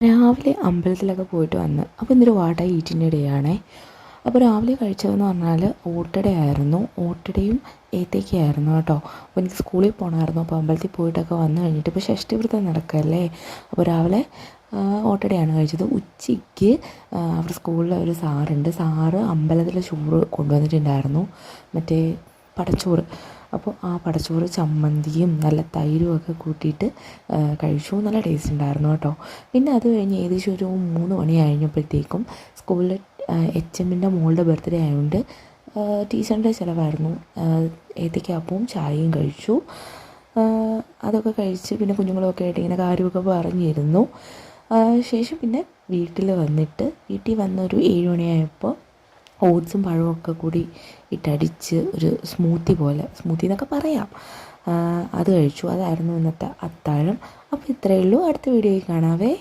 രാവിലെ അമ്പലത്തിലൊക്കെ പോയിട്ട് വന്ന്. അപ്പോൾ ഇന്നൊരു വാട്ട ഈറ്റിന്റെ ഇടയാണേ. അപ്പോൾ രാവിലെ കഴിച്ചതെന്ന് പറഞ്ഞാൽ ഓട്ടടയായിരുന്നു ഓട്ടടയും ഏത്തേക്കായിരുന്നു കേട്ടോ. അപ്പോൾ എനിക്ക് സ്കൂളിൽ പോകണമായിരുന്നു അപ്പോൾ അമ്പലത്തിൽ പോയിട്ടൊക്കെ വന്നു കഴിഞ്ഞിട്ട് ഇപ്പോൾ ഷഷ്ടിവ്രതം നടക്കല്ലേ? അപ്പോൾ രാവിലെ ഓട്ടടയാണ് കഴിച്ചത്. ഉച്ചയ്ക്ക് ആ, അവിടെ സ്കൂളിൽ ഒരു സാറുണ്ട്. സാറ് അമ്പലത്തിലെ ചോറ് കൊണ്ടുവന്നിട്ടുണ്ടായിരുന്നു. മറ്റേ പടച്ചോറ്. അപ്പോൾ ആ പടച്ചോറ് ചമ്മന്തിയും നല്ല തൈരും ഒക്കെ കൂട്ടിയിട്ട് കഴിച്ചു. നല്ല ടേസ്റ്റ് ഉണ്ടായിരുന്നു കേട്ടോ. പിന്നെ അത് കഴിഞ്ഞ് ഏകദേശം ഒരു മൂന്ന് മണി കഴിഞ്ഞപ്പോഴത്തേക്കും സ്കൂളിൽ എച്ച് എമ്മിന്റെ മോളുടെ ബർത്ത്ഡേ ആയതുകൊണ്ട് ടീച്ചറിന്റെ ചിലവായിരുന്നു. ഏത്തയ്ക്കാപ്പവും ചായയും കഴിച്ചു. അതൊക്കെ കഴിച്ച് പിന്നെ കുഞ്ഞുങ്ങളൊക്കെ ആയിട്ട് ഇങ്ങനെ കാര്യമൊക്കെ പറഞ്ഞിരുന്നു. ശേഷം പിന്നെ വീട്ടിൽ വന്നിട്ട് വീട്ടിൽ വന്നൊരു ഏഴ് മണിയായപ്പോൾ ഓട്സും പഴവും ഒക്കെ കൂടി ഇട്ടടിച്ച് ഒരു സ്മൂത്തി പോലെ സ്മൂത്തി എന്നൊക്കെ പറയാം. അത് കഴിച്ചു. അതായിരുന്നു ഇന്നത്തെ അത്താഴം. അപ്പോൾ ഇത്രയേ ഉള്ളൂ. അടുത്ത വീഡിയോയിൽ കാണാവേ.